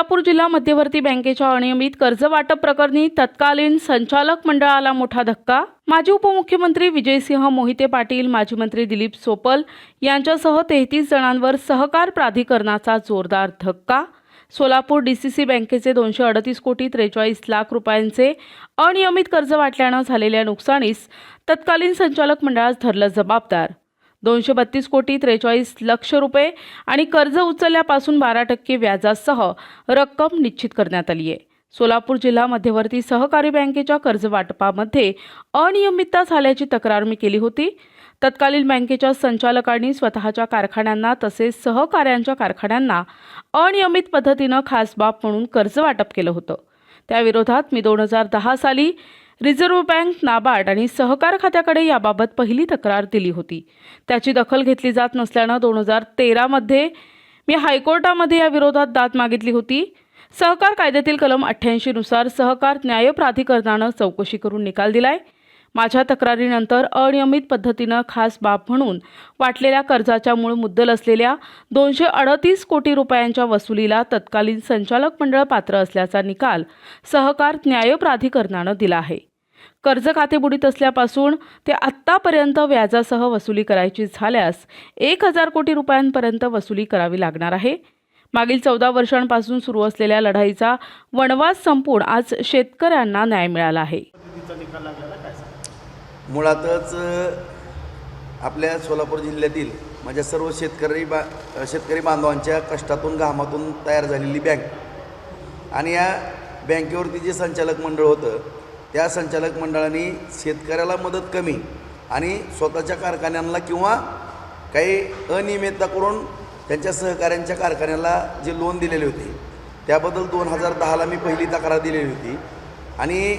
सोलापूर जिल्हा मध्यवर्ती बँकेच्या अनियमित कर्ज वाटप प्रकरणी तत्कालीन संचालक मंडळाला मोठा धक्का. माजी उपमुख्यमंत्री विजयसिंह मोहिते पाटील माजी मंत्री दिलीप सोपल यांच्यासह तेहतीस जणांवर सहकार प्राधिकरणाचा जोरदार धक्का. सोलापूर डी सी सी बँकेचे दोनशे अडतीस कोटी त्रेचाळीस लाख रुपयांचे अनियमित कर्ज वाटल्यानं झालेल्या नुकसानीस तत्कालीन संचालक मंडळास धरलं जबाबदार. दोनशे बत्तीस कोटी त्रेचाळीस लक्ष रुपये आणि कर्ज उचलल्यापासून बारा टक्के व्याजासह रक्कम निश्चित करण्यात आली आहे. सोलापूर जिल्हा मध्यवर्ती सहकारी बँकेच्या कर्ज वाटपामध्ये अनियमितता झाल्याची तक्रार मी केली होती. तत्कालीन बँकेच्या संचालकांनी स्वतःच्या कारखान्यांना तसेच सहकाऱ्यांच्या कारखान्यांना अनियमित पद्धतीनं खास बाब म्हणून कर्ज वाटप केलं होतं. त्याविरोधात मी दोन हजार दहा साली रिझर्व्ह बँक नाबार्ड आणि सहकार खात्याकडे याबाबत पहिली तक्रार दिली होती. त्याची दखल घेतली जात नसल्यानं दोन हजार तेरामध्ये मी हायकोर्टामध्ये या विरोधात दाद मागितली होती. सहकार कायद्यातील कलम अठ्ठ्याऐंशीनुसार सहकार न्याय प्राधिकरणानं चौकशी करून निकाल दिलाय. माझ्या तक्रारीनंतर अनियमित पद्धतीनं खास बाब म्हणून वाटलेल्या कर्जाच्या मूळ मुद्दल असलेल्या दोनशे अडतीस कोटी रुपयांच्या वसुलीला तत्कालीन संचालक मंडळ पात्र असल्याचा निकाल सहकार न्याय प्राधिकरणानं दिला आहे. कर्ज खाते बुडीत असल्यापासून ते आत्तापर्यंत व्याजासह वसुली करायची झाल्यास एक हजार कोटी रुपयांपर्यंत वसुली करावी लागणार आहे. मागील चौदा वर्षांपासून सुरू असलेल्या लढाईचा वनवास संपून आज शेतकऱ्यांना न्याय मिळाला आहे. मुळातच आपल्या सोलापूर जिल्ह्यातील माझ्या सर्व शेतकरी बा शेतकरी बांधवांच्या कष्टातून घामातून तयार झालेली बँक आणि या बँकेवरती जे संचालक मंडळ होतं त्या संचालक मंडळाने शेतकऱ्याला मदत कमी आणि स्वतःच्या कारखान्यांना किंवा काही अनियमितता करून त्यांच्या सहकाऱ्यांच्या कारखान्याला जे लोन दिलेले होते त्याबद्दल दोन हजार दहाला मी पहिली तक्रार दिलेली होती. आणि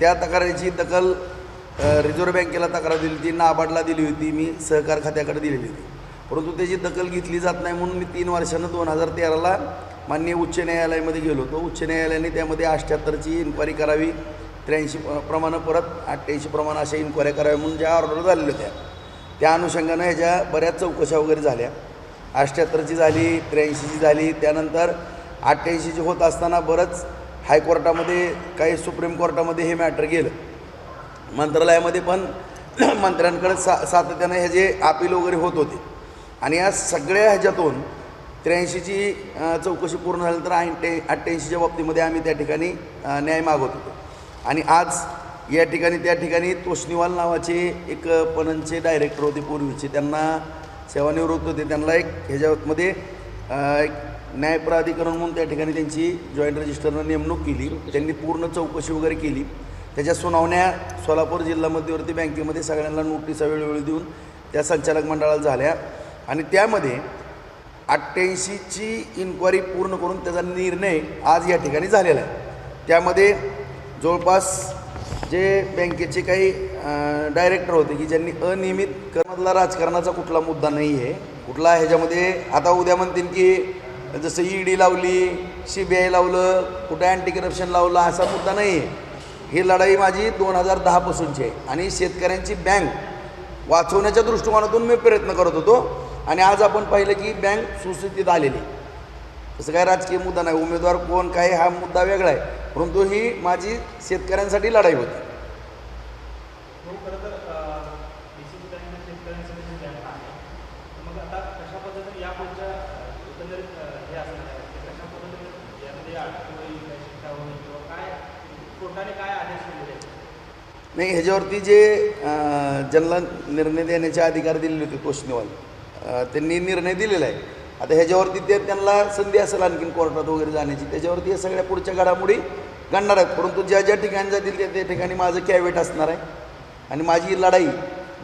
त्या तक्रारीची दखल रिझर्व्ह बँकेला तक्रार दिली होती नाबार्डला दिली होती मी सहकार खात्याकडे दिलेली होती. परंतु त्याची दखल घेतली जात नाही म्हणून मी तीन वर्षानं दोन हजार तेराला माननीय उच्च न्यायालयामध्ये गेलो होतो. उच्च न्यायालयाने त्यामध्ये अठ्ठ्याहत्तरची इन्क्वायरी करावी त्र्याऐंशी प्रमाणं परत अठ्ठ्याऐंशी प्रमाणं अशा इन्क्वायऱ्या कराव्या म्हणून ज्या ऑर्डर झालेल्या होत्या. त्या अनुषंगानं ह्याच्या बऱ्याच चौकशा वगैरे झाल्या. अष्ट्याहत्तरची झाली त्र्याऐंशीची झाली त्यानंतर अठ्ठ्याऐंशीची होत असताना बरंच हायकोर्टामध्ये काही सुप्रीम कोर्टामध्ये हे मॅटर गेलं. मंत्रालयामध्ये पण मंत्र्यांकडे सा सातत्यानं हे जे अपील वगैरे होत होते. आणि या सगळ्या ह्याच्यातून त्र्याऐंशीची चौकशी पूर्ण झाल्यानंतर ऐंटे अठ्ठ्याऐंशीच्या बाबतीमध्ये आम्ही त्या ठिकाणी न्याय मागवत होतो. आणि आज या ठिकाणी त्या ठिकाणी तोष्णीवाल नावाचे एक पणनचे डायरेक्टर होते पूर्वीचे. त्यांना सेवानिवृत्त होते. त्यांना एक ह्याच्यामध्ये एक न्यायप्राधिकरण म्हणून त्या ठिकाणी त्यांची जॉईंट रजिस्टरनं नेमणूक केली. त्यांनी पूर्ण चौकशी वगैरे केली. त्याच्या सुनावण्या सोलापूर जिल्हा मध्यवर्ती बँकेमध्ये सगळ्यांना नोटिसा वेळोवेळी देऊन त्या संचालक मंडळाला झाल्या. आणि त्यामध्ये अठ्ठ्याऐंशीची इन्क्वायरी पूर्ण करून त्याचा निर्णय आज या ठिकाणी झालेला आहे. त्यामध्ये जवळपास जे बँकेचे काही डायरेक्टर होते की ज्यांनी अनियमित करमधला राजकारणाचा कुठला मुद्दा नाही आहे कुठला ह्याच्यामध्ये आता उद्या म्हणतील की जसं ई डी लावली सी बी आय लावलं कुठं अँटी करप्शन लावलं असा मुद्दा नाही आहे. ही लढाई माझी दोन हजार दहापासूनची आहे आणि शेतकऱ्यांची बँक वाचवण्याच्या दृष्टिकोनातून मी प्रयत्न करत होतो आणि आज आपण पाहिलं की बँक सुस्थितीत आलेली तसं काय राजकीय मुद्दा नाही. उमेदवार कोण काय हा मुद्दा वेगळा आहे. परंतु ही माझी शेतकऱ्यांसाठी लढाई होती. हो खरं तर डीसीसी बँक शेतकऱ्यांसाठी जी बँक आहे. तर मग आता कशा पद्धतीने या पुढच्या एकंदरीत अ, असणार आहे? ते कशा पद्धतीने यामध्ये अटक होईल काय शिक्षा होईल किंवा काय कोर्टाने काय आदेश दिलेले आहेत? नाही ह्याच्यावरती जे ज्यांना निर्णय देण्याचे अधिकार दिलेले होते अं, त्यांनी निर्णय दिलेला आहे. आता ह्याच्यावरती ते त्यांना संधी असेल आणखीन कोर्टात वगैरे जाण्याची. त्याच्यावरती या सगळ्या पुढच्या घडामोडी घडणार आहेत. परंतु ज्या ज्या ठिकाणी जातील त्या त्या ठिकाणी माझं कॅवेट असणार आहे. आणि माझी लढाई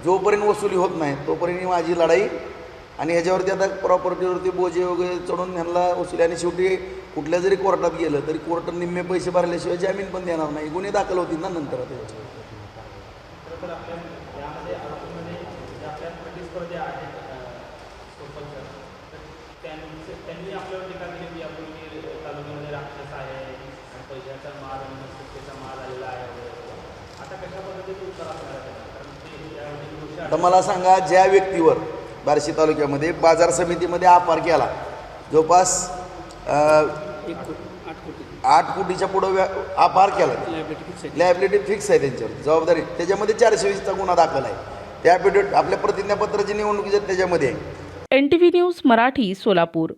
जोपर्यंत वसुली होत नाही तोपर्यंत ही माझी लढाई आणि ह्याच्यावरती आता प्रॉपर्टीवरती बोजे वगैरे चढून ह्यांना वसुली आणि शेवटी कुठल्या जरी कोर्टात गेलं तरी कोर्ट निम्मे पैसे भरल्याशिवाय जामीन पण देणार नाही. गुन्हे दाखल होतील ना नंतर त्याच्यावर तर तर त्यांचे त्यांनी आपल्यावर टीका केली की यापूर्वी तालुक्यामध्ये राक्षस आहे आणि पैशाचा माल आणि मस्तिष्काचा माल आलेला आहे वगैरे. आता कशा पद्धतीचे उत्तर असणार आहे? त्याला? कारण ते यामध्ये दोषी आता मला सांगा ज्या व्यक्तीवर बार्शी तालुक्यामध्ये बाजार समितीमध्ये अपार केला जवळपास आठ कोटी. आठ कोटीच्या पुढं व्या अपार केला. लायबिलिटी फिक्स आहे. त्यांच्यावर. जबाबदारी. त्याच्यामध्ये चारशे वीसचा गुन्हा दाखल आहे. त्या पिरियड आपल्या प्रतिज्ञापत्राची निवडणुकीच्या त्याच्यामध्ये आहे. N T V news Marathi Solapur.